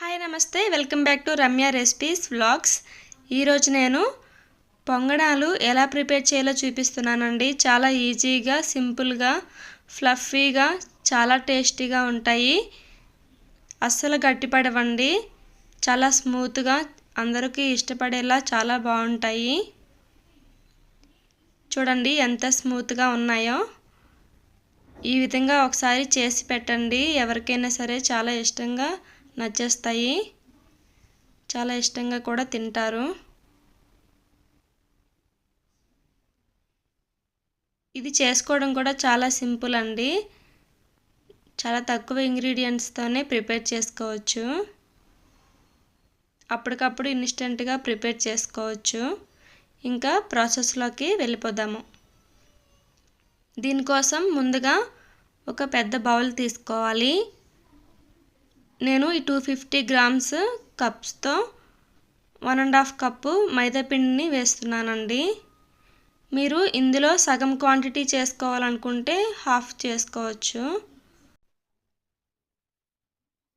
Hi నమస్తే. Welcome back to Ramya recipes vlogs. ఈరోజు నేను పొంగడాలు ఎలా ప్రిపేర్ చేయాలో చూపిస్తున్నానండి. చాలా ఈజీగా సింపుల్గా ఫ్లఫీగా చాలా టేస్టీగా ఉంటాయి. అస్సలు గట్టిపడవండి. చాలా స్మూత్గా అందరికీ ఇష్టపడేలా చాలా బాగుంటాయి. చూడండి ఎంత స్మూత్గా ఉన్నాయో. ఈ విధంగా ఒకసారి చేసి పెట్టండి. ఎవరికైనా సరే చాలా ఇష్టంగా నచ్చేస్తాయి. చాలా ఇష్టంగా కూడా తింటారు. ఇది చేసుకోవడం కూడా చాలా సింపుల్ అండి. చాలా తక్కువ ఇంగ్రీడియంట్స్తోనే ప్రిపేర్ చేసుకోవచ్చు. అప్పటికప్పుడు ఇన్స్టెంట్గా ప్రిపేర్ చేసుకోవచ్చు. ఇంకా ప్రాసెస్లోకి వెళ్ళిపోదాము. దీనికోసం ముందుగా ఒక పెద్ద బౌల్ తీసుకోవాలి. నేను ఈ టూ ఫిఫ్టీ గ్రామ్స్ కప్స్తో వన్ అండ్ హాఫ్ కప్పు మైదాపిండిని వేస్తున్నానండి. మీరు ఇందులో సగం క్వాంటిటీ చేసుకోవాలనుకుంటే హాఫ్ చేసుకోవచ్చు.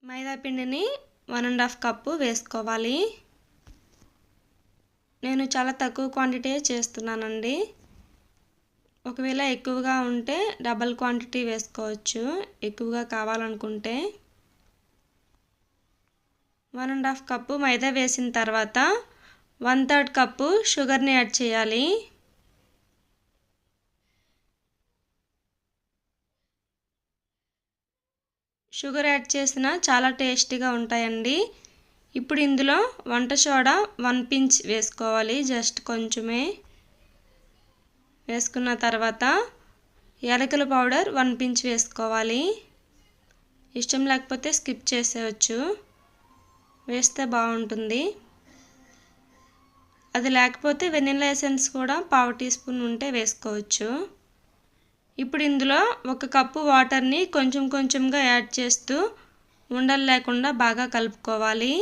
మైదాపిండిని వన్ అండ్ హాఫ్ కప్పు వేసుకోవాలి. నేను చాలా తక్కువ క్వాంటిటీ చేస్తున్నానండి. ఒకవేళ ఎక్కువగా ఉంటే డబల్ క్వాంటిటీ వేసుకోవచ్చు. ఎక్కువగా కావాలనుకుంటే. వన్ అండ్ హాఫ్ కప్పు మైదా వేసిన తర్వాత వన్ థర్డ్ కప్పు షుగర్ని యాడ్ చేయాలి. షుగర్ యాడ్ చేసిన చాలా టేస్టీగా ఉంటాయండి. ఇప్పుడు ఇందులో వంట సోడా వన్ పించ్ వేసుకోవాలి జస్ట్ కొంచెమే. వేసుకున్న తర్వాత యాలకుల పౌడర్ వన్ పించ్ వేసుకోవాలి. ఇష్టం లేకపోతే స్కిప్ చేసేయచ్చు. వేస్తే బాగుంటుంది. అది లేకపోతే వెనిలా ఎసెన్స్ కూడా పావు టీ స్పూన్ ఉంటే వేసుకోవచ్చు. ఇప్పుడు ఇందులో ఒక కప్పు వాటర్ని కొంచెం కొంచెంగా యాడ్ చేస్తూ ఉండలు లేకుండా బాగా కలుపుకోవాలి.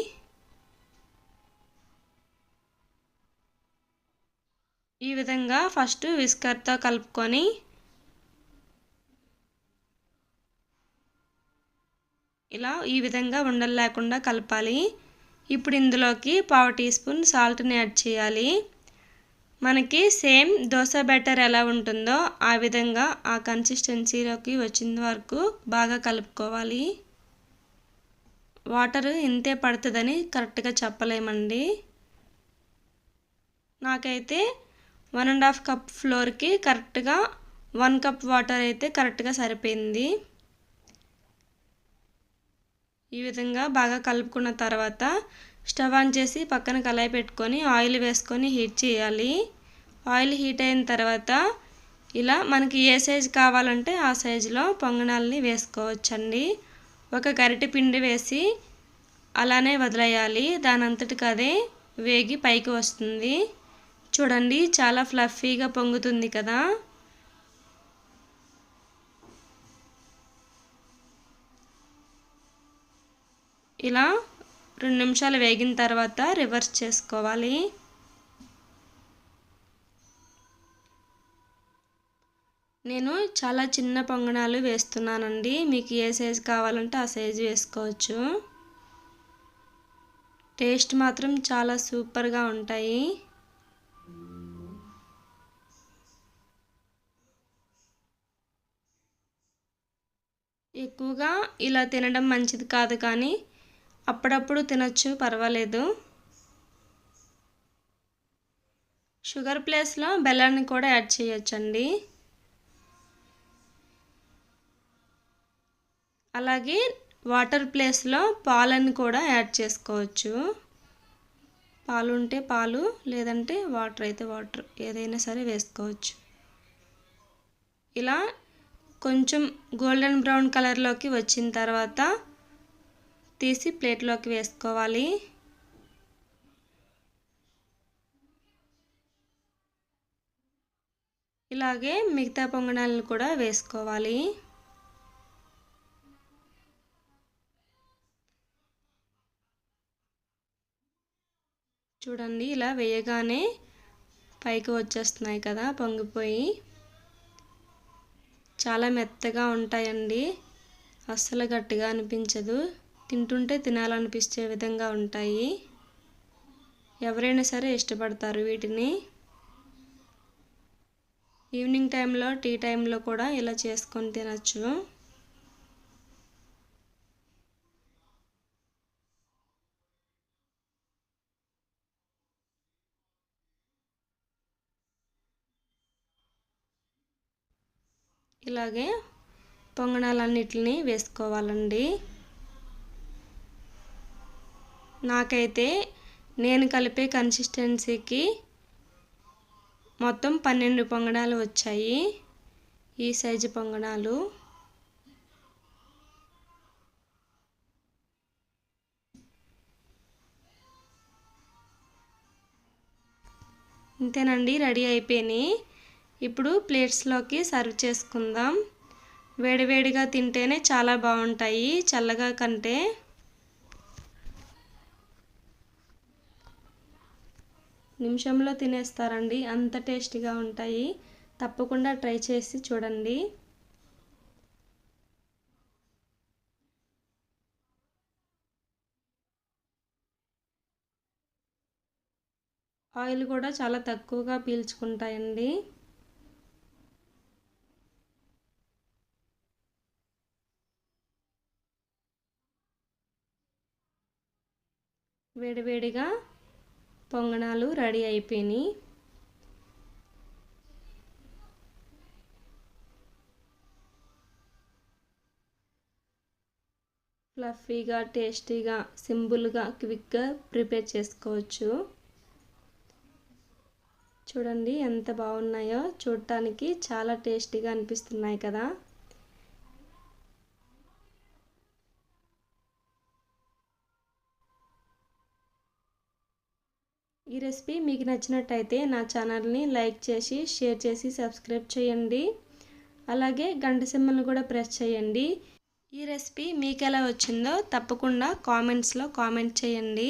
ఈ విధంగా ఫస్ట్ విస్కర్తో కలుపుకొని ఇలా ఈ విధంగా ఉండలు లేకుండా కలపాలి. ఇప్పుడు ఇందులోకి పావు టీ స్పూన్ సాల్ట్ని యాడ్ చేయాలి. మనకి సేమ్ దోశ బ్యాటర్ ఎలా ఉంటుందో ఆ విధంగా ఆ కన్సిస్టెన్సీలోకి వచ్చిన వరకు బాగా కలుపుకోవాలి. వాటర్ ఇంతే పడుతుందని కరెక్ట్గా చెప్పలేమండి. నాకైతే వన్ అండ్ హాఫ్ కప్ ఫ్లోర్కి కరెక్ట్గా వన్ కప్ వాటర్ అయితే కరెక్ట్గా సరిపోయింది. ఈ విధంగా బాగా కలుపుకున్న తర్వాత స్టవ్ ఆన్ చేసి పక్కన కళాయి పెట్టుకొని ఆయిల్ వేసుకొని హీట్ చేయాలి. ఆయిల్ హీట్ అయిన తర్వాత ఇలా మనకి ఏ సైజు కావాలంటే ఆ సైజులో పొంగణాలని వేసుకోవచ్చండి. ఒక గరిటె పిండి వేసి అలానే వదిలేయాలి. దాని అంతటికి అదే వేగి పైకి వస్తుంది. చూడండి చాలా ఫ్లఫీగా పొంగుతుంది కదా. ఇలా రెండు నిమిషాలు వేగిన తర్వాత రివర్స్ చేసుకోవాలి. నేను చాలా చిన్న పొంగనాలు వేస్తున్నానండి. మీకు ఏ సైజు కావాలంటే ఆ సైజు వేసుకోవచ్చు. టేస్ట్ మాత్రం చాలా సూపర్గా ఉంటాయి. ఎక్కువగా ఇలా తినడం మంచిది కాదు కానీ అప్పుడప్పుడు తినచ్చు పర్వాలేదు. షుగర్ ప్లేస్లో బెల్లాన్ని కూడా యాడ్ చేయొచ్చండి. అలాగే వాటర్ ప్లేస్లో పాలను కూడా యాడ్ చేసుకోవచ్చు. పాలు ఉంటే పాలు లేదంటే వాటర్ అయితే వాటర్ ఏదైనా సరే వేసుకోవచ్చు. ఇలా కొంచెం గోల్డెన్ బ్రౌన్ కలర్లోకి వచ్చిన తర్వాత తీసి ప్లేట్లోకి వేసుకోవాలి. ఇలాగే మిగతా పొంగనాలను కూడా వేసుకోవాలి. చూడండి ఇలా వేయగానే పైకి వచ్చేస్తున్నాయి కదా పొంగిపోయి చాలా మెత్తగా ఉంటాయండి. అస్సలు గట్టిగా అనిపించదు. తింటుంటే తినాలనిపించే విధంగా ఉంటాయి. ఎవరైనా సరే ఇష్టపడతారు వీటిని. ఈవినింగ్ టైంలో టీ టైంలో కూడా ఇలా చేసుకొని తినచ్చు. ఇలాగే పొంగనాలన్నిటిని వేసుకోవాలండి. నాకైతే నేను కలిపే కన్సిస్టెన్సీకి మొత్తం పన్నెండు పొంగడాలు వచ్చాయి. ఈ సైజు పొంగడాలు ఇంతేనండి రెడీ అయిపోయినాయి. ఇప్పుడు ప్లేట్స్లోకి సర్వ్ చేసుకుందాం. వేడివేడిగా తింటేనే చాలా బాగుంటాయి చల్లగా కంటే. నిమిషంలో తినేస్తారండి. అంత టేస్టీగా ఉంటాయి. తప్పకుండా ట్రై చేసి చూడండి. ఆయిల్ కూడా చాలా తక్కువగా పీల్చుకుంటాయండి. వేడివేడిగా పొంగనాలు రెడీ అయిపోయినాయి. ఫ్లఫీగా టేస్టీగా సింపుల్గా క్విక్గా ప్రిపేర్ చేసుకోవచ్చు. చూడండి ఎంత బాగున్నాయో. చూడటానికి చాలా టేస్టీగా అనిపిస్తున్నాయి కదా. రెసిపీ మీకు నచ్చినట్టయితే నా ఛానల్ని లైక్ చేసి షేర్ చేసి సబ్స్క్రైబ్ చేయండి. అలాగే గంట సింబల్ని కూడా ప్రెస్ చేయండి. ఈ రెసిపీ మీకు ఎలా వచ్చిందో తప్పకుండా కామెంట్స్లో కామెంట్ చేయండి.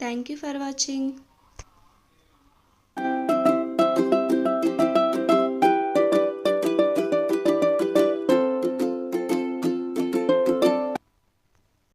Thank you for watching.